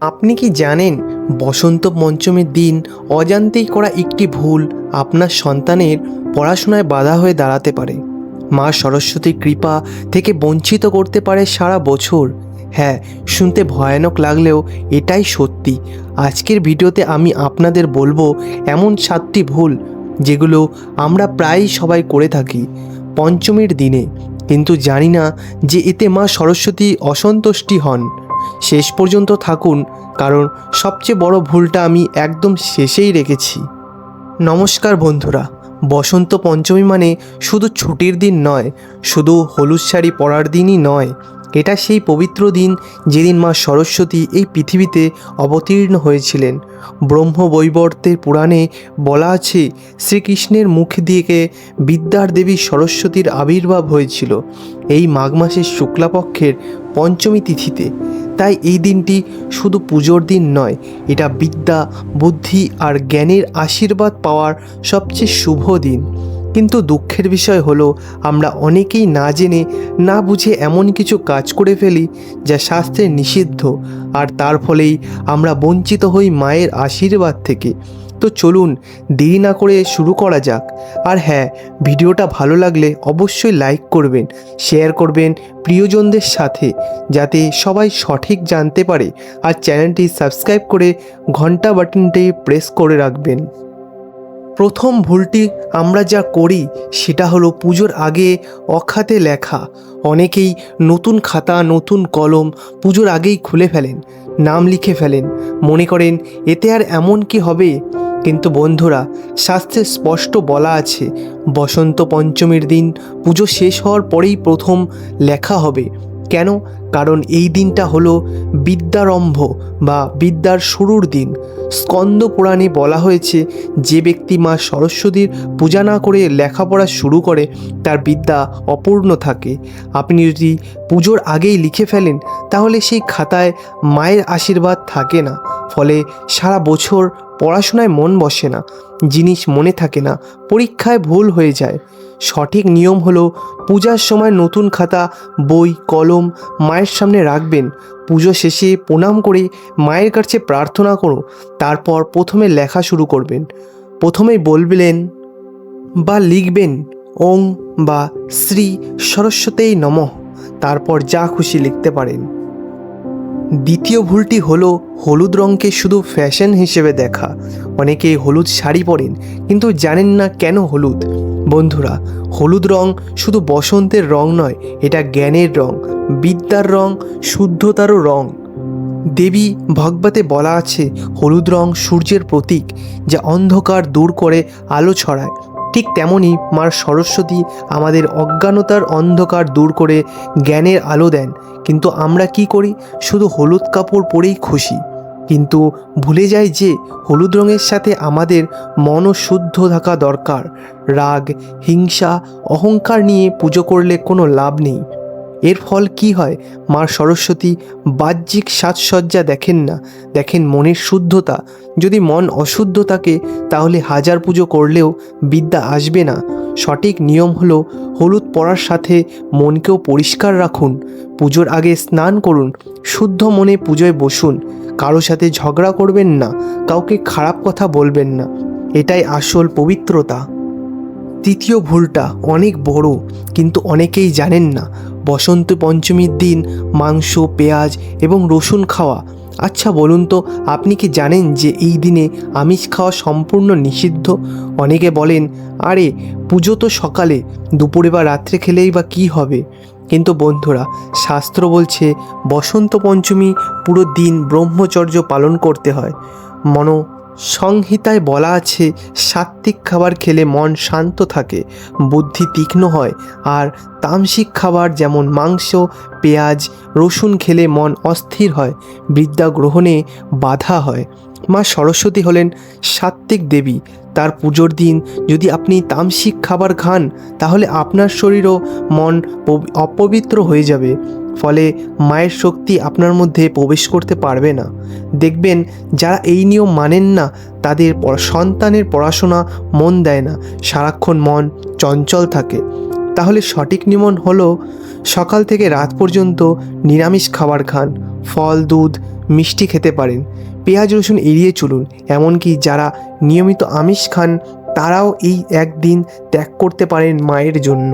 আপনি কি জানেন বসন্ত পঞ্চমীর দিন অজান্তেই করা একটি ভুল আপনার সন্তানের পড়াশোনায় বাধা হয়ে দাঁড়াতে পারে? মা সরস্বতীর কৃপা থেকে বঞ্চিত করতে পারে সারা বছর। হ্যাঁ শুনতে ভয়ানক লাগলেও এটাই সত্যি। আজকের ভিডিওতে আমি আপনাদের বলব এমন সাতটি ভুল যেগুলো আমরা প্রায়ই সবাই করে থাকি পঞ্চমীর দিনে। কিন্তু জানি না যে এতে মা সরস্বতী অসন্তুষ্টি হন। শেষ পর্যন্ত থাকুন, কারণ সবচেয়ে বড় ভুলটা আমি একদম শেষেই রেখেছি। নমস্কার বন্ধুরা, বসন্ত পঞ্চমী মানে শুধু ছুটির দিন নয়, শুধু হলুদ শাড়ি পরার দিনই নয়, এটা সেই পবিত্র দিন যেদিন মা সরস্বতী এই পৃথিবীতে অবতীর্ণ হয়েছিলেন। ব্রহ্ম বৈবর্তের পুরাণে বলা আছে, শ্রীকৃষ্ণের মুখ দিয়ে বিদ্যার দেবী সরস্বতীর আবির্ভাব হয়েছিল, এই মাঘ মাসের শুক্লাপক্ষের পঞ্চমী তিথিতে। তাই এই দিনটি শুধু পুজোর দিন নয়, এটা বিদ্যা, বুদ্ধি আর জ্ঞানের আশীর্বাদ পাওয়ার সবচেয়ে শুভ দিন। কিন্তু দুঃখের বিষয় হলো, আমরা অনেকেই না জেনে, না বুঝে এমন কিছু কাজ করে ফেলি যা শাস্ত্রে নিষিদ্ধ, আর তার ফলেই আমরা বঞ্চিত হই মায়ের আশীর্বাদ থেকে। তো চলুন দেরি না করে শুরু করা যাক। আর হ্যাঁ ভিডিওটা ভালো লাগলে অবশ্যই লাইক করবেন, শেয়ার করবেন প্রিয়জনদের সাথে, যাতে সবাই সঠিক জানতে পারে। আর চ্যানেলটি সাবস্ক্রাইব করে ঘণ্টা বাটনটি প্রেস করে রাখবেন। প্রথম ভুলটি আমরা যা করি, সেটা হলো পুজোর আগে অখাতে লেখা। অনেকেই নতুন খাতা, নতুন কলম পুজোর আগেই খুলে ফেলেন, নাম লিখে ফেলেন। মনে করেন, এতে আর এমন কি হবে? কিন্তু বন্ধুরা, শাস্ত্রে স্পষ্ট বলা আছে, বসন্ত পঞ্চমীর দিন পুজো শেষ হওয়ার পরেই প্রথম লেখা হবে। কেন? কারণ এই দিনটা হলো বিদ্যারম্ভ বা বিদ্যার শুরুর দিন। স্কন্দ পুরাণে বলা হয়েছে, যে ব্যক্তি মা সরস্বতীর পূজা না করে লেখাপড়া শুরু করে, তার বিদ্যা অপূর্ণ থাকে। আপনি যদি পুজোর আগেই লিখে ফেলেন, তাহলে সেই খাতায় মায়ের আশীর্বাদ থাকে না। ফলে সারা বছর পড়াশোনায় মন বসে না, জিনিস মনে থাকে না, পরীক্ষায় ভুল হয়ে যায়। সঠিক নিয়ম হলো পূজার সময় নতুন খাতা, বই, কলম মায়ের সামনে রাখবেন। পুজো শেষে প্রণাম করে মায়ের কাছে প্রার্থনা করো, তারপর প্রথমে লেখা শুরু করবেন। প্রথমেই বলবেন বা লিখবেন ওং বা শ্রী সরস্বতী নমঃ, তারপর যা খুশি লিখতে পারেন। দ্বিতীয় ভুলটি হলো হলুদ রঙকে শুধু ফ্যাশন হিসেবে দেখা। অনেকে হলুদ শাড়ি পরেন, কিন্তু জানেন না কেন হলুদ। বন্ধুরা, হলুদ রং শুধু বসন্তের রং নয়, এটা জ্ঞানের রং, বিদ্যার রং, শুদ্ধতারও রং। দেবী ভগবতে বলা আছে, হলুদ রং সূর্যের প্রতীক, যা অন্ধকার দূর করে আলো ছড়ায়। ঠিক তেমনই মার সরস্বতী আমাদের অজ্ঞানতার অন্ধকার দূর করে জ্ঞানের আলো দেন, কিন্তু আমরা কি করি? শুধু হলুদ কাপড় পরেই খুশি। কিন্তু ভুলে যাই যে হলুদ রঙের সাথে আমাদের মনও শুদ্ধ থাকা দরকার। রাগ, হিংসা, অহংকার নিয়ে পুজো করলে কোনো লাভ নেই। এর ফল কি হয়? মা সরস্বতী বাহ্যিক সাজসজ্জা দেখেন না। দেখেন মনের শুদ্ধতা। যদি মন অশুদ্ধ থাকে, তাহলে হাজার পুজো করলেও বিদ্যা আসবে না। সঠিক নিয়ম হলো হলুদ পরার সাথে মনকেও পরিষ্কার রাখুন। পুজোর আগে স্নান করুন। শুদ্ধ মনে পুজোয় বসুন। কারও সাথে ঝগড়া করবেন না, কাউকে খারাপ কথা বলবেন না। এটাই আসল পবিত্রতা। তৃতীয় ভুলটা অনেক বড়, কিন্তু অনেকেই জানেন না। বসন্ত পঞ্চমীর দিন মাংস, পেঁয়াজ এবং রসুন খাওয়া। আচ্ছা বলুন তো, আপনি কি জানেন যে এই দিনে আমিষ খাওয়া সম্পূর্ণ নিষিদ্ধ? অনেকে বলেন, আরে, পুজো তো সকালে, দুপুরে বা রাত্রে খেলেই বা কী হবে? কিন্তু বন্ধুরা, শাস্ত্র বলছে, বসন্ত পঞ্চমী পুরো দিন ব্রহ্মচর্য পালন করতে হয়। মন, সংহিতায় বলা আছে, সাত্ত্বিক খাবার খেলে মন শান্ত থাকে, বুদ্ধি তীক্ষ্ণ হয়, আর তামসিক খাবার যেমন মাংস, পেঁয়াজ, রসুন খেলে মন অস্থির হয় বিদ্যা গ্রহণে বাধা হয়। মা সরস্বতী হলেন সাত্ত্বিক দেবী। তার পুজোর দিন যদি আপনি তামসিক খাবার খান, তাহলে আপনার শরীরও মন অপবিত্র হয়ে যাবে। ফলে মায়ের শক্তি আপনার মধ্যে প্রবেশ করতে পারবে না। দেখবেন যারা এই নিয়ম মানেন না, তাদের সন্তানের পড়াশোনা মন দেয় না, সারাক্ষণ মন চঞ্চল থাকে। তাহলে সঠিক নিয়মন হলো, সকাল থেকে রাত পর্যন্ত নিরামিষ খাবার খান, ফল, দুধ, মিষ্টি খেতে পারেন। পেঁয়াজ রসুন এড়িয়ে চলুন, এমনকি যারা নিয়মিত আমিষ খান, তারাও এই একদিন ত্যাগ করতে পারেন মায়ের জন্য।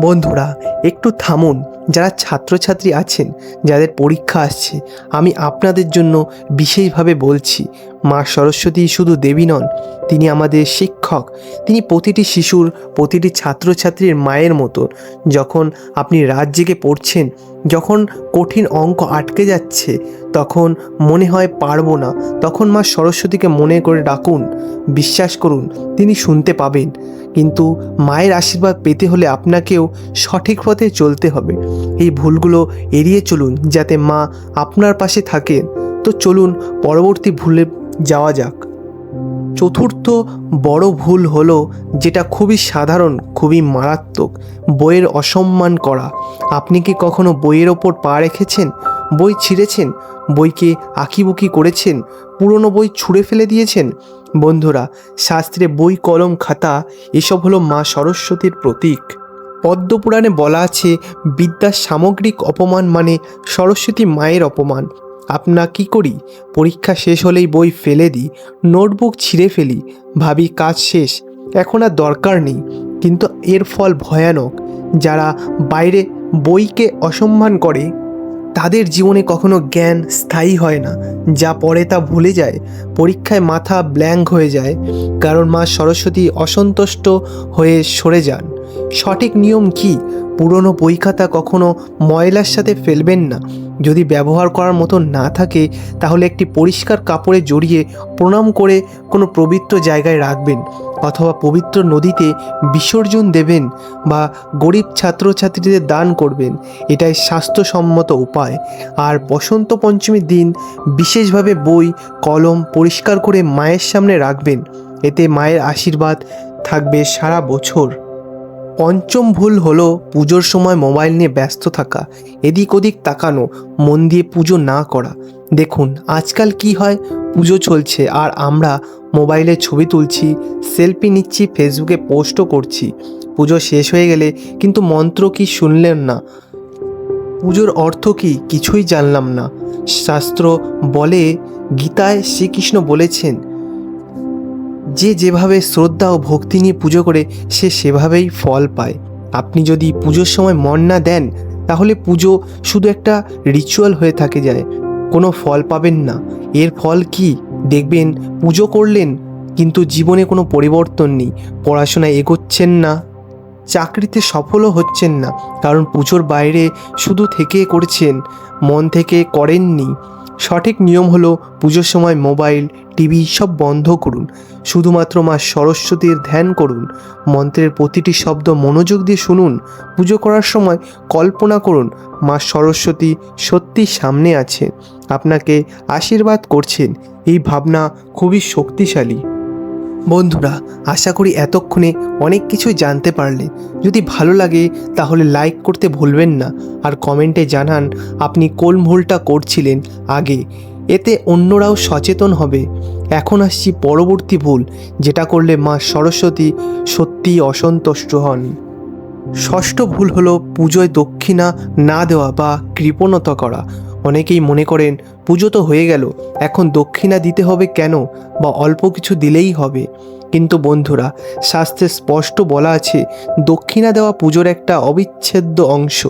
বন্ধুরা, একটু থামুন যারা ছাত্রছাত্রী আছেন, যাদের পরীক্ষা আসছে, আমি আপনাদের জন্য বিশেষভাবে বলছি, মা সরস্বতী শুধু দেবী নন, তিনি আমাদের শিক্ষক, তিনি প্রতিটি শিশুর, প্রতিটি ছাত্রছাত্রীর মায়ের মতন। যখন আপনি রাত জেগে পড়ছেন, যখন কঠিন অঙ্ক আটকে যাচ্ছে, তখন মনে হয় পারব না, তখন মা সরস্বতীকে মনে করে ডাকুন, বিশ্বাস করুন, তিনি শুনতে পাবেন। কিন্তু মায়ের আশীর্বাদ পেতে হলে আপনাকেও সঠিক পথে চলতে হবে। এই ভুলগুলো এড়িয়ে চলুন যাতে মা আপনার পাশে থাকে। তো চলুন পরবর্তী ভুলে যাওয়া যাক। চতুর্থ বড় ভুল হলো যেটা খুবই সাধারণ, খুবই মারাত্মক, বইয়ের অসম্মান করা। আপনি কি কখনো বইয়ের ওপর পা রেখেছেন? বই ছিঁড়েছেন? বইকে আঁকিবুকি করেছেন? পুরনো বই ছুঁড়ে ফেলে দিয়েছেন? বন্ধুরা, শাস্ত্রে বই, কলম, খাতা, এসব হলো মা সরস্বতীর প্রতীক। পদ্মপুরাণে বলা আছে, বিদ্যার সামগ্রিক অপমান মানে সরস্বতী মায়ের অপমান। আপনা কি করি? পরীক্ষা শেষ হলেই বই ফেলে দিই, নোটবুক ছিঁড়ে ফেলি, ভাবি কাজ শেষ, এখন আর দরকার নেই। কিন্তু এর ফল ভয়ানক, যারা বাইরে বইকে অসম্মান করে তাদের জীবনে কখনো জ্ঞান স্থায়ী হয় না। যা পরে তা ভুলে যায়, পরীক্ষায় মাথা ব্ল্যাঙ্ক হয়ে যায়, কারণ মা সরস্বতী অসন্তুষ্ট হয়ে সরে যান। সঠিক নিয়ম কি? পুরনো বই খাতা কখনো ময়লার সাথে ফেলবেন না। যদি ব্যবহার করার মতো না থাকে, তাহলে একটি পরিষ্কার কাপড়ে জড়িয়ে প্রণাম করে কোনো পবিত্র জায়গায় রাখবেন। অথবা পবিত্র নদীতে বিসর্জন দেবেন বা গরিব ছাত্রছাত্রীদের দান করবেন, এটাই স্বাস্থ্যসম্মত উপায়। আর বসন্ত পঞ্চমীর দিন বিশেষভাবে বই, কলম পরিষ্কার করে মায়ের সামনে রাখবেন। এতে মায়ের আশীর্বাদ থাকবে সারা বছর। পঞ্চম ভুল হলো পুজোর সময় মোবাইল নিয়ে ব্যস্ত থাকা, এদিক ওদিক তাকানো, মন দিয়ে পুজো না করা। দেখুন, আজকাল কি হয়? পুজো চলছে আর আমরা মোবাইলে ছবি তুলছি, সেলফি নিচ্ছি, ফেসবুকে পোস্টও করছি। পুজো শেষ হয়ে গেলে কিন্তু মন্ত্র কি শুনলেন না? পুজোর অর্থ কি? কিছুই জানলাম না। শাস্ত্র বলে, গীতায় শ্রীকৃষ্ণ বলেছেন যে যেভাবে শ্রদ্ধা ও ভক্তি নিয়ে পুজো করে, সে সেভাবেই ফল পায়। আপনি যদি পুজোর সময় মন না দেন, তাহলে পুজো শুধু একটা রিচুয়াল হয়ে থাকে যায়। কোনো ফল পাবেন না। এর ফল কি? দেখবেন পুজো করলেন, কিন্তু জীবনে কোনো পরিবর্তন নেই। পড়াশোনায় এগোচ্ছেন না। চাকরিতে সফলও হচ্ছেন না। কারণ পুজোর বাইরে শুধু থেকে করছেন, মন থেকে করেননি। সঠিক নিয়ম হলো পুজোর সময় মোবাইল, টিভি সব বন্ধ করুন। শুধুমাত্র মা সরস্বতীর ধ্যান করুন। মন্ত্রের প্রতিটি শব্দ মনোযোগ দিয়ে শুনুন। পুজো করার সময় কল্পনা করুন, মা সরস্বতী সত্যি সামনে আছে। আপনাকে আশীর্বাদ করছেন। এই ভাবনা খুবই শক্তিশালী। বন্ধুরা, আশা করি এতক্ষণে অনেক কিছুই জানতে পারলে। যদি ভালো লাগে, তাহলে লাইক করতে ভুলবেন না। আর কমেন্টে জানান, আপনি কোন ভুলটা করছিলেন আগে। এতে অন্যরাও সচেতন হবে। এখন আসছি পরবর্তী ভুল, যেটা করলে মা সরস্বতী সত্যিই অসন্তুষ্ট হন। ষষ্ঠ ভুল হলো পুজোয় দক্ষিণা না দেওয়া বা কৃপণতা করা। অনেকেই মনে করেন পুজো তো হয়ে গেল, এখন দক্ষিণা দিতে হবে কেন বা অল্প কিছু দিলেই হবে। কিন্তু বন্ধুরা, শাস্ত্রে স্পষ্ট বলা আছে, দক্ষিণা দেওয়া পুজোর একটা অবিচ্ছেদ্য অংশ।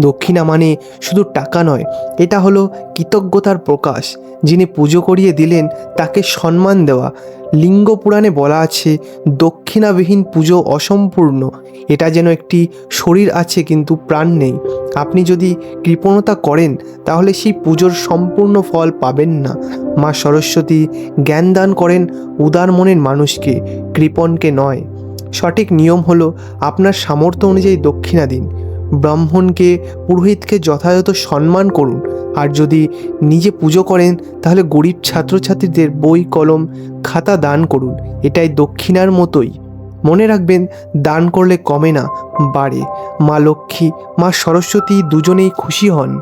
দক্ষিণা মানে শুধু টাকা নয়, এটা হলো কৃতজ্ঞতার প্রকাশ। যিনি পুজো করিয়ে দিলেন, তাকে সম্মান দেওয়া। লিঙ্গ পুরাণে বলা আছে, দক্ষিণাবিহীন পুজো অসম্পূর্ণ। এটা যেন একটি শরীর আছে, কিন্তু প্রাণ নেই। আপনি যদি কৃপণতা করেন, তাহলে সেই পুজোর সম্পূর্ণ ফল পাবেন না। মা সরস্বতী জ্ঞান দান করেন উদার মনের মানুষকে, কৃপণকে নয়। সঠিক নিয়ম হলো, আপনার সামর্থ্য অনুযায়ী দক্ষিণা দিন। ব্রাহ্মণকে, পুরোহিতকে যথাযথ সম্মান করুন। আর যদি নিজে পুজো করেন, তাহলে গরিব ছাত্রছাত্রীদের বই, কলম, খাতা দান করুন। এটাই দক্ষিণার মতোই। মনে রাখবেন, দান করলে কমে না, বাড়ে। মা লক্ষ্মী, মা সরস্বতী দুজনেই খুশি হন।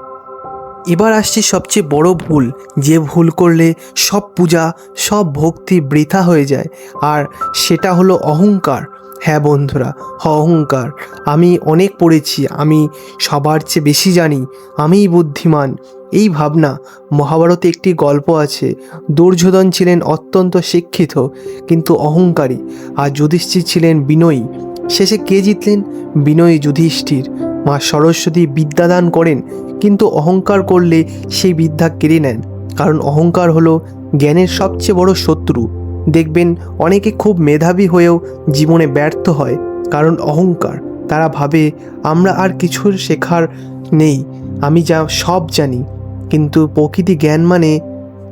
এবার আসছে সবচেয়ে বড় ভুল। যে ভুল করলে সব পূজা, সব ভক্তি বৃথা হয়ে যায়। আর সেটা হলো অহংকার। হ্যাঁ বন্ধুরা অহংকার। আমি অনেক পড়েছি, আমি সবার চেয়ে বেশি জানি, আমিই বুদ্ধিমান। এই ভাবনা, মহাভারতে একটি গল্প আছে, দুর্যোধন ছিলেন অত্যন্ত শিক্ষিত, কিন্তু অহংকারী। আর যুধিষ্ঠির ছিলেন বিনয়ী। শেষে কে জিতলেন? বিনয়ী যুধিষ্ঠির। মা সরস্বতী বিদ্যাদান করেন, কিন্তু অহংকার করলে সেই বিদ্যা কেড়ে নেন। কারণ অহংকার হলো জ্ঞানের সবচেয়ে বড় শত্রু। দেখবেন অনেকে খুব মেধাবী হয়েও জীবনে ব্যর্থ হয়, কারণ অহংকার। তারা ভাবে, আমরা আর কিছুর শেখার নেই, আমি যা, সব জানি। কিন্তু প্রকৃতি জ্ঞান মানে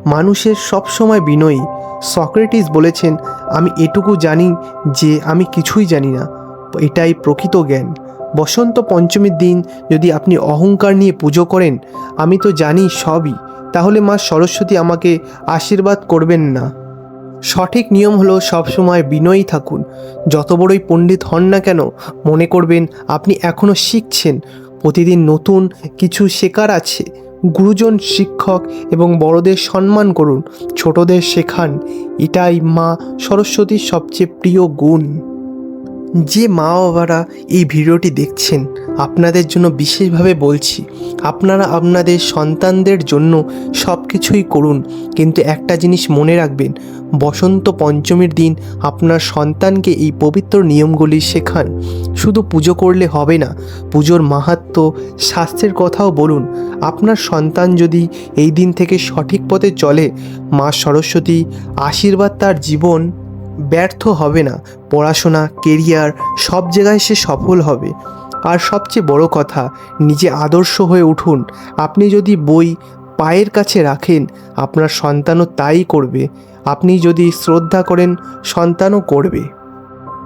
মানুষের সবসময় বিনয়ী। সক্রেটিস বলেছেন, আমি এটুকু জানি যে আমি কিছুই জানি না। এটাই প্রকৃত জ্ঞান। বসন্ত পঞ্চমীর দিন যদি আপনি অহংকার নিয়ে পুজো করেন, আমি তো জানি সবই, তাহলে মা সরস্বতী আমাকে আশীর্বাদ করবেন না। সঠিক নিয়ম হলো সবসময় বিনয়ী থাকুন। যত বড়ই পণ্ডিত হন না কেন, মনে করবেন আপনি এখনও শিখছেন। প্রতিদিন নতুন কিছু শেখার আছে। গুরুজন শিক্ষক এবং বড়দের সম্মান করুন। ছোটদের শেখান। এটাই মা সরস্বতীর সবচেয়ে প্রিয় গুণ। যে মা বাবারা এই ভিডিওটি দেখছেন, আপনাদের জন্য বিশেষভাবে বলছি, আপনারা আপনাদের সন্তানদের জন্য সব কিছুই করুন, কিন্তু একটা জিনিস মনে রাখবেন, বসন্ত পঞ্চমীর দিন আপনার সন্তানকে এই পবিত্র নিয়মগুলি শেখান। শুধু পুজো করলে হবে না, পুজোর মাহাত্ম শাস্ত্রের কথাও বলুন। আপনার সন্তান যদি এই দিন থেকে সঠিক পথে চলে, মা সরস্বতী আশীর্বাদ তার জীবন ব্যর্থ হবে না। পড়াশোনা কেরিয়ার সব জায়গায় সে সফল হবে। আর সবচেয়ে বড় কথা, নিজে আদর্শ হয়ে উঠুন। আপনি যদি বই পায়ের কাছে রাখেন, আপনার সন্তানও তাই করবে। আপনি যদি শ্রদ্ধা করেন, সন্তানও করবে।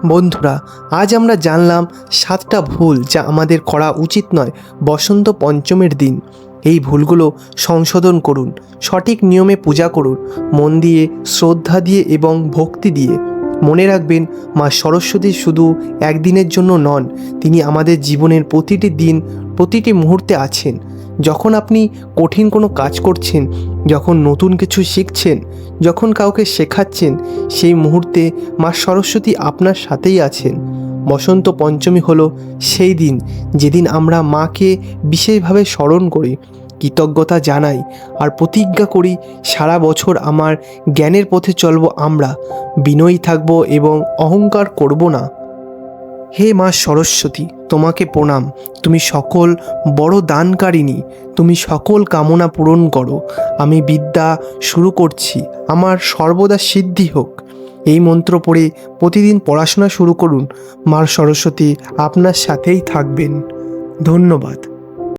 বন্ধুরা, আজ আমরা জানলাম সাতটা ভুল যা আমাদের করা উচিত নয় বসন্ত পঞ্চমের দিন। এই ভুলগুলো সংশোধন করুন, সঠিক নিয়মে পূজা করুন, মন দিয়ে, শ্রদ্ধা দিয়ে এবং ভক্তি দিয়ে। মনে রাখবেন, মা সরস্বতী শুধু একদিনের জন্য নন, তিনি আমাদের জীবনের প্রতিটি দিন, প্রতিটি মুহূর্তে আছেন। যখন আপনি কঠিন কোনো কাজ করছেন, যখন নতুন কিছু শিখছেন, যখন কাউকে শেখাচ্ছেন, সেই মুহূর্তে মা সরস্বতী আপনার সাথেই আছেন। বসন্ত পঞ্চমী হলো সেই দিন যেদিন আমরা মাকে বিশেষভাবে স্মরণ করি, কৃতজ্ঞতা জানাই আর প্রতিজ্ঞা করি, সারা বছর আমার জ্ঞানের পথে চলব আমরা, বিনয়ী থাকব এবং অহংকার করব না। হে মা সরস্বতী, তোমাকে প্রণাম। তুমি সকল বড় দানকারিণী, তুমি সকল কামনা পূরণ করো। আমি বিদ্যা শুরু করছি। আমার সর্বদা সিদ্ধি হোক। এই মন্ত্র পড়ে প্রতিদিন পড়াশোনা শুরু করুন। মা সরস্বতী আপনার সাথেই থাকবেন। ধন্যবাদ।